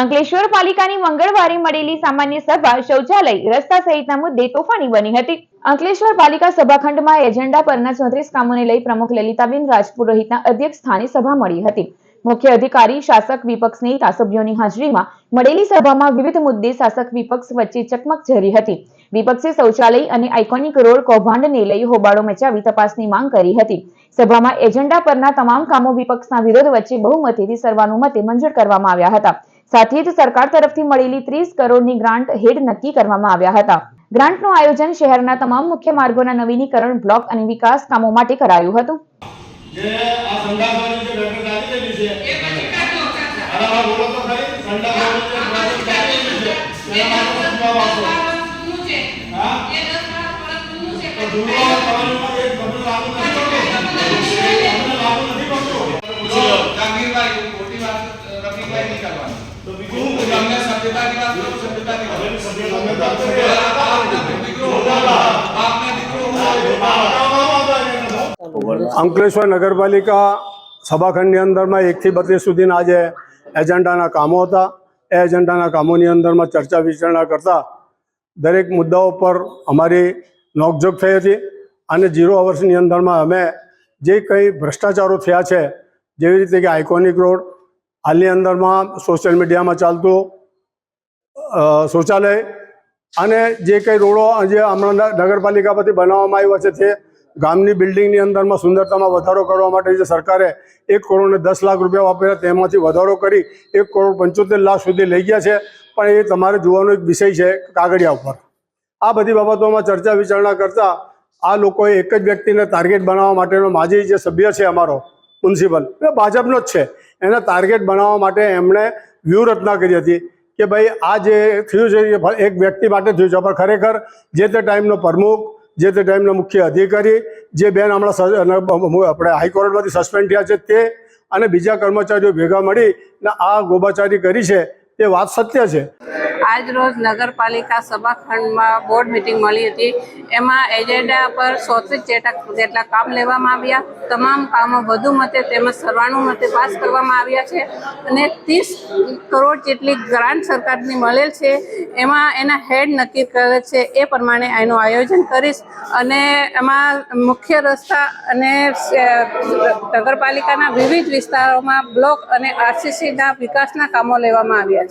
અંકલેશ્વર પાલિકાની મંગળવારે મળેલી સામાન્ય સભા શૌચાલય રસ્તા સહિતના મુદ્દે તોફાની બની હતી. અંકલેશ્વર પાલિકા સભાખંડમાં એજન્ડા પરના ચોત્રીસ કામોને લઈ પ્રમુખ લલિતાબેન રાજપુરોહિતના અધ્યક્ષ સ્થાને સભા મળી હતી. મુખ્ય અધિકારી, શાસક વિપક્ષ નેતા સભ્યોની હાજરીમાં મળેલી સભામાં વિવિધ મુદ્દે શાસક વિપક્ષ વચ્ચે ચકમક જરી હતી. વિપક્ષે શૌચાલય અને આઇકોનિક રોડ કૌભાંડને લઈ હોબાળો મચાવી તપાસની માંગ કરી હતી. સભામાં એજન્ડા પરના તમામ કામો વિપક્ષના વિરોધ વચ્ચે બહુમતીથી સર્વાનુમતે મંજૂર કરવામાં આવ્યા હતા. સાથે જ સરકાર તરફથી મળેલી ત્રીસ કરોડની ગ્રાન્ટ હેડ નક્કી કરવામાં આવ્યા હતા. ગ્રાન્ટનું આયોજન શહેરના તમામ મુખ્ય માર્ગોના નવીનીકરણ બ્લોક અને વિકાસ કામો માટે કરાયું હતું. હા? અંકલેશ્વર નગરપાલિકા સભાખંડની અંદરમાં એકથી બત્રીસ સુધીના આજે એજન્ડાના કામો હતા. એ એજન્ડાના કામોની અંદરમાં ચર્ચા વિચારણા કરતા દરેક મુદ્દાઓ પર અમારી નોકઝોક થઈ હતી અને ઝીરો અવર્સની અંદરમાં અમે જે કંઈ ભ્રષ્ટાચારો થયા છે, જેવી રીતે કે આઇકોનિક રોડ, હાલની અંદરમાં સોશિયલ મીડિયામાં ચાલતું શૌચાલય અને જે કંઈ રોડો જે હમણાં નગરપાલિકા પરથી બનાવવામાં આવ્યા છે તે ગામની બિલ્ડિંગની અંદરમાં સુંદરતામાં વધારો કરવા માટે જે સરકારે એક કરોડ દસ લાખ રૂપિયા વાપર્યા તેમાંથી વધારો કરી એક કરોડ પંચોતેર લાખ સુધી લઈ ગયા છે. પણ એ તમારે જોવાનો એક વિષય છે કાગળિયા ઉપર. આ બધી બાબતોમાં ચર્ચા વિચારણા કરતા આ લોકોએ એક જ વ્યક્તિને ટાર્ગેટ બનાવવા માટેનો માજી જે સભ્ય છે અમારો મ્યુનિસિપલ એ ભાજપનો જ છે. એને ટાર્ગેટ બનાવવા માટે એમણે વ્યૂહરચના કરી હતી. કે ભાઈ આ જે થયું છે, એ એક વ્યક્તિ માટે થયું છે. પણ ખરેખર જે તે ટાઈમનો પ્રમુખ, જે તે ટાઈમના મુખ્ય અધિકારી, જે બેન હમણાં આપણે હાઈકોર્ટમાંથી સસ્પેન્ડ થયા છે તે અને બીજા કર્મચારીઓ ભેગા મળીને આ ગોબાચારી કરી છે, તે વાત સત્ય છે. આજ રોજ નગરપાલિકા સભાખંડમાં બોર્ડ મિટિંગ મળી હતી. એમાં એજન્ડા પર ચોત્રીસ જેટલા કામ લેવામાં આવ્યા. તમામ કામો વધુ મતે તેમજ સર્વાનુમતે પાસ કરવામાં આવ્યા છે. અને ત્રીસ કરોડ જેટલી ગ્રાન્ટ સરકારની મળેલ છે. એમાં એના હેડ નક્કી કરે છે એ પ્રમાણે એનું આયોજન કરીશ. અને એમાં મુખ્ય રસ્તા અને નગરપાલિકાના વિવિધ વિસ્તારોમાં બ્લોક અને આરસીસીના વિકાસના કામો લેવામાં આવ્યા છે.